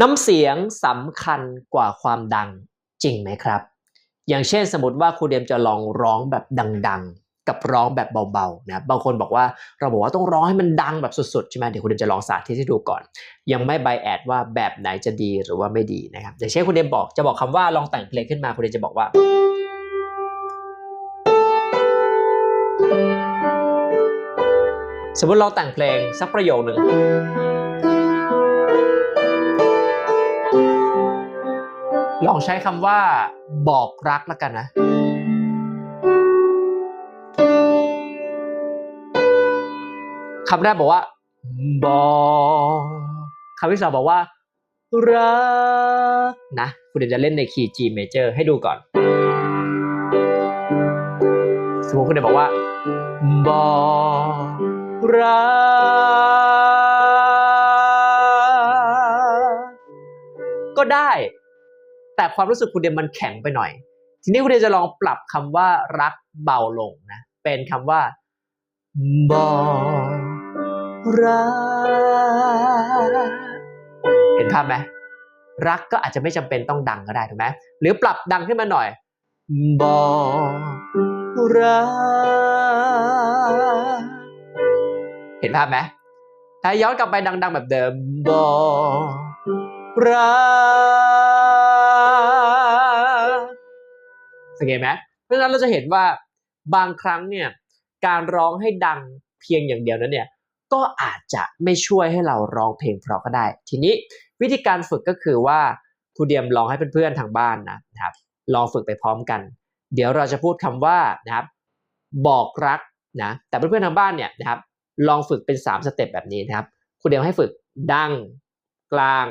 น้ำเสียงสำคัญกว่าความดังจริงไหมครับ อย่างเช่นสมมติว่าครูเดียมจะลองร้องแบบดังๆ กับร้องแบบเบาๆนะบางคนบอกว่าเราบอกว่าต้องร้องให้มันดังแบบสุดๆใช่ไหมเดี๋ยวครูเดียมจะลองสาธิตให้ดูก่อน ยังไม่ไบแอดว่าแบบไหนจะดีหรือว่าไม่ดีนะครับอย่างเช่นครูเดียมบอกจะบอกคำว่าลองแต่งเพลงขึ้นมาครูเดียมจะบอกว่าสมมติเราแต่งเพลงสักประโยคหนึ่ง ลองใช้คำว่าบอกรักแล้วกันนะ คำแรกบอกว่า บอกคำที่สองบอกว่า รัก นะ คุณเดี๋ยวจะเล่นในคีย์ G major ให้ดูก่อน สมมติคุณเดี๋ยวบอกว่า บอกรัก ก็ได้ แต่ความรู้สึกคุณเดียมันแข็งไปหน่อย ทีนี้คุณเดียจะลองปรับคำว่ารักเบาลงนะ เป็นคำว่าบอกรักเห็นภาพไหมรักก็อาจจะไม่จำเป็นต้องดังก็ได้ถูกไหมหรือปรับดังขึ้นมาหน่อยบอกรักเห็นภาพไหมถ้าย้อนกลับไปดัง ๆ แบบเดิมบอกรัก สังเกตไหมเพราะฉะนั้นเราจะเห็นว่าบางครั้งเนี่ยการร้องให้ดังเพียงอย่างเดียวนั้นเนี่ยก็อาจจะไม่ช่วยให้เราร้องเพลงเพราะก็ได้ ทีนี้วิธีการฝึกก็คือว่าครูเดียมลองให้เพื่อนๆทางบ้านนะครับ ลองฝึกไปพร้อมกัน เดี๋ยวเราจะพูดคำว่านะครับ บอกรักนะแต่เพื่อนๆทางบ้านเนี่ยนะครับ ลองฝึกเป็น 3 สเต็ปแบบนี้นะครับครูเดียวให้ฝึกดังกลาง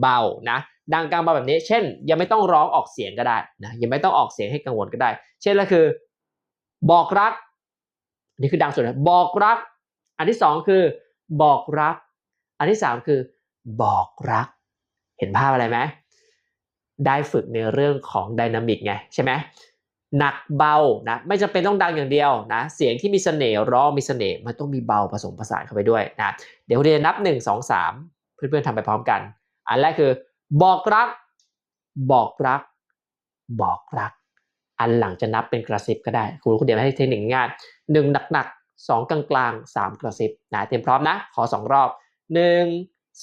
เบานะ ดังกลางเบาแบบนี้ เช่น ยังไม่ต้องร้องออกเสียงก็ได้นะยังไม่ต้องออกเสียงให้กังวลก็ได้ เช่นก็คือ บอกรัก นี่คือดังสุดนะบอกรัก อันที่สองคือ บอกรัก อันที่สามคือ บอกรัก เห็นภาพอะไรไหมได้ฝึกในเรื่องของไดนามิกไงใช่ไหมหนักเบานะไม่จำเป็นต้องดังอย่างเดียวนะเสียงที่มีเสน่ห์ร้องมีเสน่ห์มันต้องมีเบาผสมผสานเข้าไปด้วยนะเดี๋ยวเรียนนับ 1 2 3 เพื่อนๆทำไปพร้อมกัน อันแรกคือ บอกรัก บอกรัก บอกรัก อันหลังจะนับเป็นกระซิบก็ได้ครูคุณเดียวให้เทคนิคง่ายหนึ่งหนักๆสองกลางๆสามกระซิบนะเตรียมพร้อมนะ ขอสองรอบหนึ่ง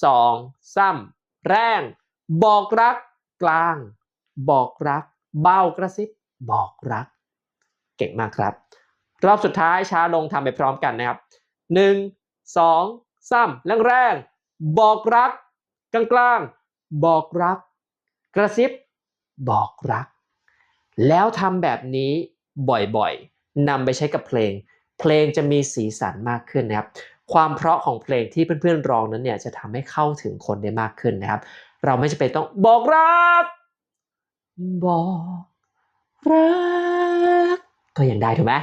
สองซ้ำแรง บอกรัก กลาง บอกรัก เบากระซิบ บอกรัก เก่งมากครับ รอบสุดท้ายช้าลงทำไปพร้อมกันนะครับหนึ่งสองซ้ำแรงแรงบอกรัก กลางกลางๆ บอกรัก กระซิบ บอกรัก แล้วทำแบบนี้บ่อยๆนำไปใช้กับเพลง เพลงจะมีสีสันมากขึ้นนะครับ ความเพราะของเพลงที่เพื่อนๆร้องนั้นเนี่ยจะทำให้เข้าถึงคนได้มากขึ้นนะครับ เราไม่จำเป็นต้องบอกรัก บอกรัก ก็ยังได้ถูกไหม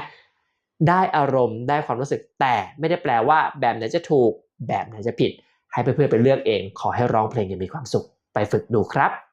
ได้อารมณ์ได้ความรู้สึกแต่ไม่ได้แปลว่าแบบไหนจะถูก แบบไหนจะผิด ให้เพื่อนๆไปเลือกเอง ขอให้ร้องเพลงอย่างมีความสุข ฝึกดูครับ